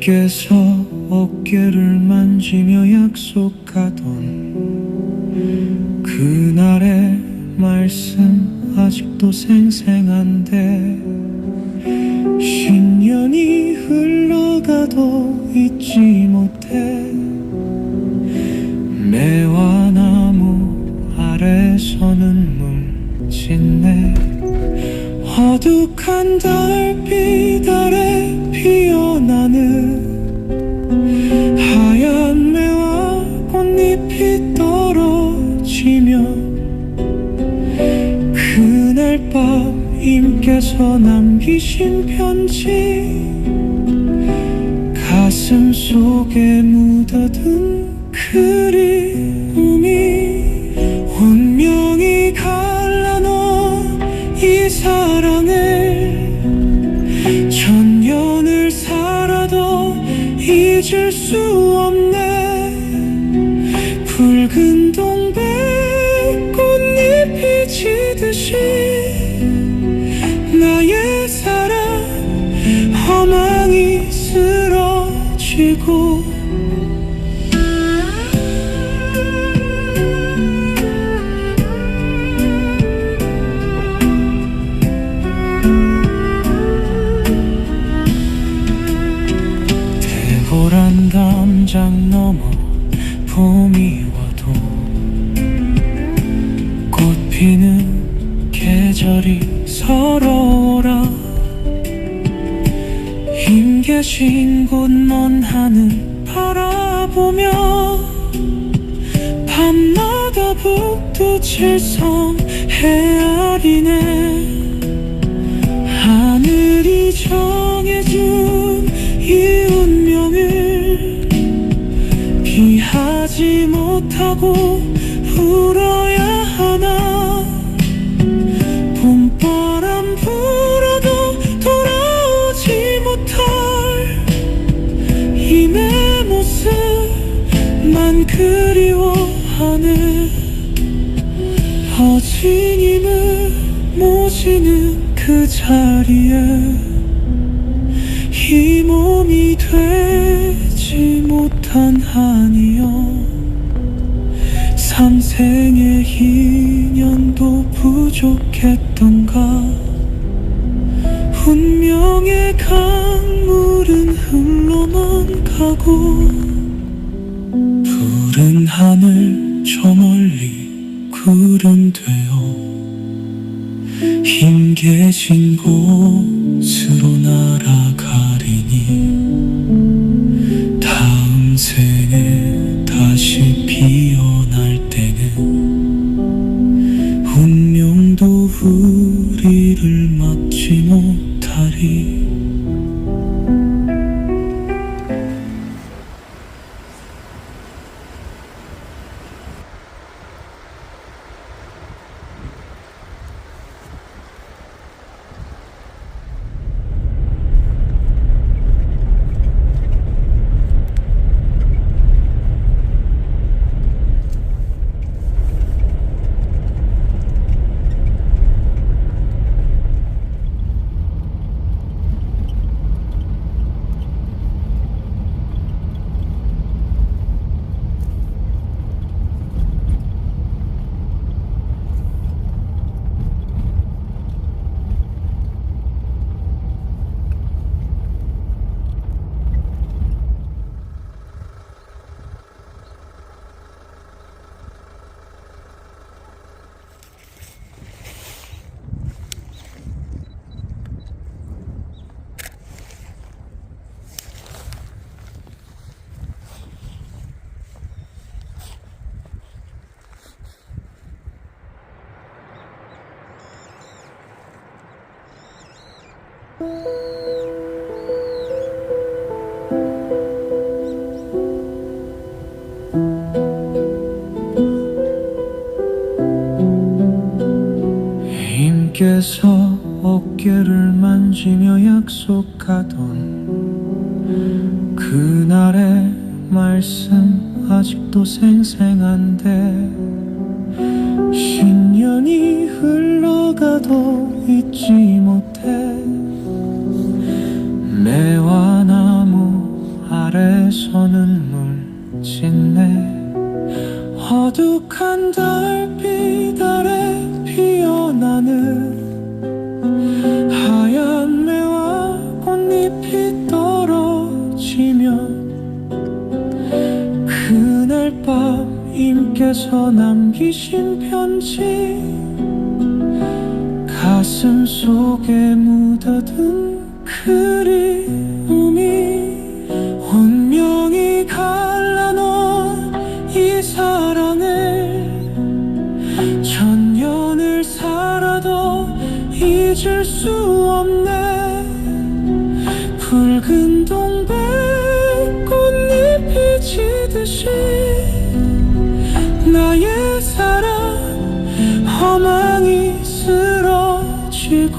힘께서 어깨를 만지며 약속하던 그날의 말씀 아직도 생생한데 십년이 흘러가도 잊지 못해 매화나무 아래 서는 물짓네 허둑한 달빛 아래 피어나는 하얀 매화 꽃잎이 떨어지면 그날 밤 임께서 남기신 편지 가슴 속에 묻어둔 그리움이 잊을 수 없네. 붉은 동백 꽃잎이 지듯이 나의 사랑 허망이 쓰러지고 넘어 봄이 와도 꽃 피는 계절이 서러워라. 힘 계신 곳먼 하늘 바라보며 밤마다 북두칠성 헤아리네. 하늘이 정해준 이 운명을 피하지 못하고 울어야 하나? 봄바람 불어도 돌아오지 못할 이 내 모습만 그리워하네 어진임을 모시는 그 자리에 이 몸이 못 한 한이여 삼생의 인연도 부족했던가? 운명의 강물은 흘러만 가고 푸른 하늘 저 멀리 구름 되어 힘 계신 곳으로 날아가리니 생 힘께서 어깨를 만지며 약속하던 그날의 말씀 아직도 생생한데 신년이 흘러가도 잊지 못 눈에서 눈물 짓네 어둑한 달빛 아래 피어나는 하얀 매와 꽃잎이 떨어지면 그날 밤 임께서 남기신 편지 가슴 속에 묻어둔 그리 수 없네 붉은 동백꽃잎이 지듯이 나의 사랑 허망이 쓰러지고